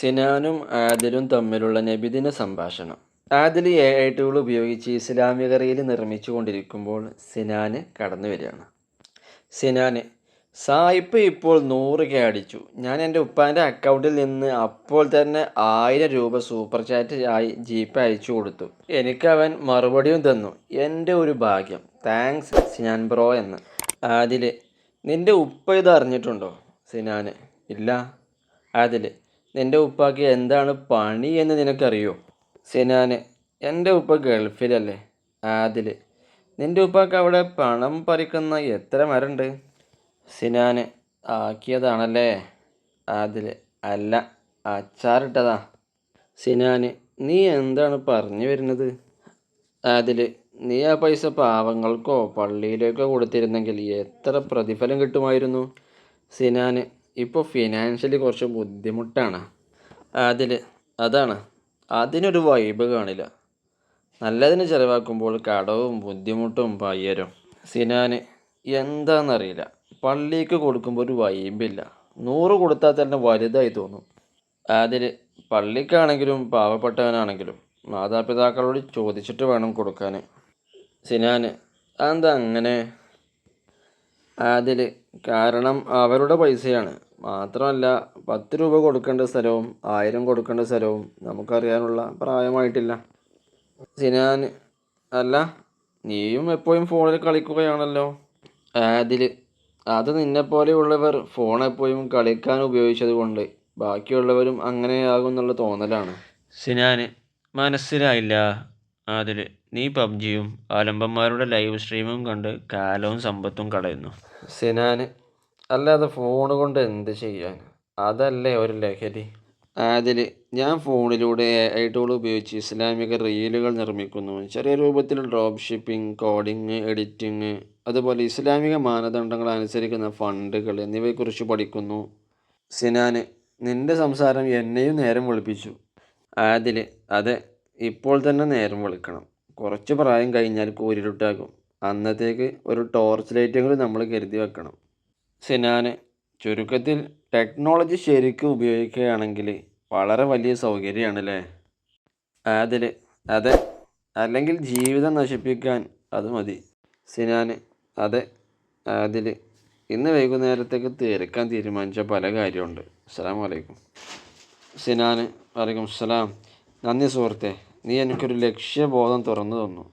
സിനാനും ആദിലും തമ്മിലുള്ള നബിദിന സംഭാഷണം. Adil A I tool ഉപയോഗിച്ച് ഇസ്ലാമിക റീൽ നിർമ്മിച്ചു കൊണ്ടിരിക്കുമ്പോൾ സിനാന് കടന്നു വരികയാണ്. സിനാന് സായിപ്പ് ഇപ്പോൾ നൂറ് കെ അടിച്ചു. ഞാൻ എന്റെ ഉപ്പാന്റെ അക്കൗണ്ടിൽ നിന്ന് അപ്പോൾ തന്നെ ആയിരം രൂപ സൂപ്പർ ചാറ്റ് ആയി ജീപ്പ് അയച്ചു കൊടുത്തു. എനിക്ക് അവൻ മറുപടിയും തന്നു. എന്റെ ഒരു ഭാഗ്യം. താങ്ക്സ് സിനാൻ ബ്രോ എന്ന്. ആദിൽ നിന്റെ ഉപ്പ ഇത് അറിഞ്ഞിട്ടുണ്ടോ? സിനാന് ഇല്ല. ആദിൽ നിന്റെ ഉപ്പാക്ക് എന്താണ് പണി എന്ന് നിനക്കറിയോ? സിനാന് എന്റെ ഉപ്പ ഗൾഫിലല്ലേ? ആദിൽ നിന്റെ ഉപ്പാക്ക് അവിടെ പണം പറിക്കുന്ന എത്ര മരുണ്ട്? സിനാന് ആക്കിയതാണല്ലേ? ആദിൽ അല്ല അച്ചാറിട്ടതാ. സിനാന് നീ എന്താണ് പറഞ്ഞു വരുന്നത്? അതിൽ നീ ആ പൈസ പാവങ്ങൾക്കോ പള്ളിയിലേക്കോ കൊടുത്തിരുന്നെങ്കിൽ എത്ര പ്രതിഫലം കിട്ടുമായിരുന്നു? സിനാന് ഇപ്പോൾ ഫിനാൻഷ്യലി കുറച്ച് ബുദ്ധിമുട്ടാണ്. അതിൽ അതാണ്. അതിനൊരു വൈബ് കാണില്ല. നല്ലതിന് ചിലവാക്കുമ്പോൾ കടവും ബുദ്ധിമുട്ടും പയ്യരും. സിനാന് എന്താണെന്നറിയില്ല പള്ളിക്ക് കൊടുക്കുമ്പോൾ ഒരു വൈബില്ല നൂറ് കൊടുത്താൽ തന്നെ വലുതായി തോന്നും. അതിൽ പള്ളിക്കാണെങ്കിലും പാവപ്പെട്ടവനാണെങ്കിലും മാതാപിതാക്കളോട് ചോദിച്ചിട്ട് വേണം കൊടുക്കാൻ സിനാന് അതെന്താ അങ്ങനെ? അതിൽ കാരണം അവരുടെ പൈസയാണ്. മാത്രമല്ല പത്ത് രൂപ കൊടുക്കേണ്ട സ്ഥലവും ആയിരം കൊടുക്കേണ്ട സ്ഥലവും നമുക്കറിയാനുള്ള പ്രായമായിട്ടില്ല. സിനാൻ അല്ല നീയും എപ്പോഴും ഫോണിൽ കളിക്കുകയാണല്ലോ. അതിൽ അത് നിന്നെപ്പോലെയുള്ളവർ ഫോൺ എപ്പോഴും കളിക്കാൻ ഉപയോഗിച്ചത് കൊണ്ട് ബാക്കിയുള്ളവരും അങ്ങനെയാകും എന്നുള്ള തോന്നലാണ്. സിനാൻ മനസ്സിലായില്ല. അതിൽ നീ പബ്ജിയും ആലമ്പന്മാരുടെ ലൈവ് സ്ട്രീമും കണ്ട് കാലവും സമ്പത്തും കളയുന്നു. സിനാന് അല്ലാതെ ഫോൺ കൊണ്ട് എന്ത് ചെയ്യാൻ? അതല്ലേ ഒരു ലഹരി. അതിൽ ഞാൻ ഫോണിലൂടെ ഐ ടൂൾ ഉപയോഗിച്ച് ഇസ്ലാമിക റീലുകൾ നിർമ്മിക്കുന്നു. ചെറിയ രൂപത്തിൽ ഡ്രോപ്പ് ഷിപ്പിംഗ് കോഡിങ് എഡിറ്റിംഗ് അതുപോലെ ഇസ്ലാമിക മാനദണ്ഡങ്ങൾ അനുസരിക്കുന്ന ഫണ്ടുകൾ എന്നിവയെക്കുറിച്ച് പഠിക്കുന്നു. സിനാൻ നിന്റെ സംസാരം എന്നെയും നേരം വെളുപ്പിച്ചു. അതിൽ അതെ ഇപ്പോൾ തന്നെ നേരം വെളുക്കണം. കുറച്ച് പ്രായം കഴിഞ്ഞാൽ കൂരിരുട്ടാകും. അന്നത്തേക്ക് ഒരു ടോർച്ച് ലൈറ്റെങ്കിലും നമ്മൾ കരുതി വെക്കണം. സിനാന് ചുരുക്കത്തിൽ ടെക്നോളജി ശരിക്കും ഉപയോഗിക്കുകയാണെങ്കിൽ വളരെ വലിയ സൗകര്യമാണ് അല്ലേ അതിൽ അതെ അല്ലെങ്കിൽ ജീവിതം നശിപ്പിക്കാൻ അത് മതി. സിനാന് അതെ അതിൽ ഇന്ന് വൈകുന്നേരത്തേക്ക് തീർക്കാൻ തീരുമാനിച്ച പല കാര്യമുണ്ട്. അസ്സാം വലൈക്കും സിനാന് വലൈക്കും അസ്സലാം. നന്ദി സുഹൃത്തെ നീ എനിക്കൊരു ലക്ഷ്യബോധം തുറന്നു തന്നു.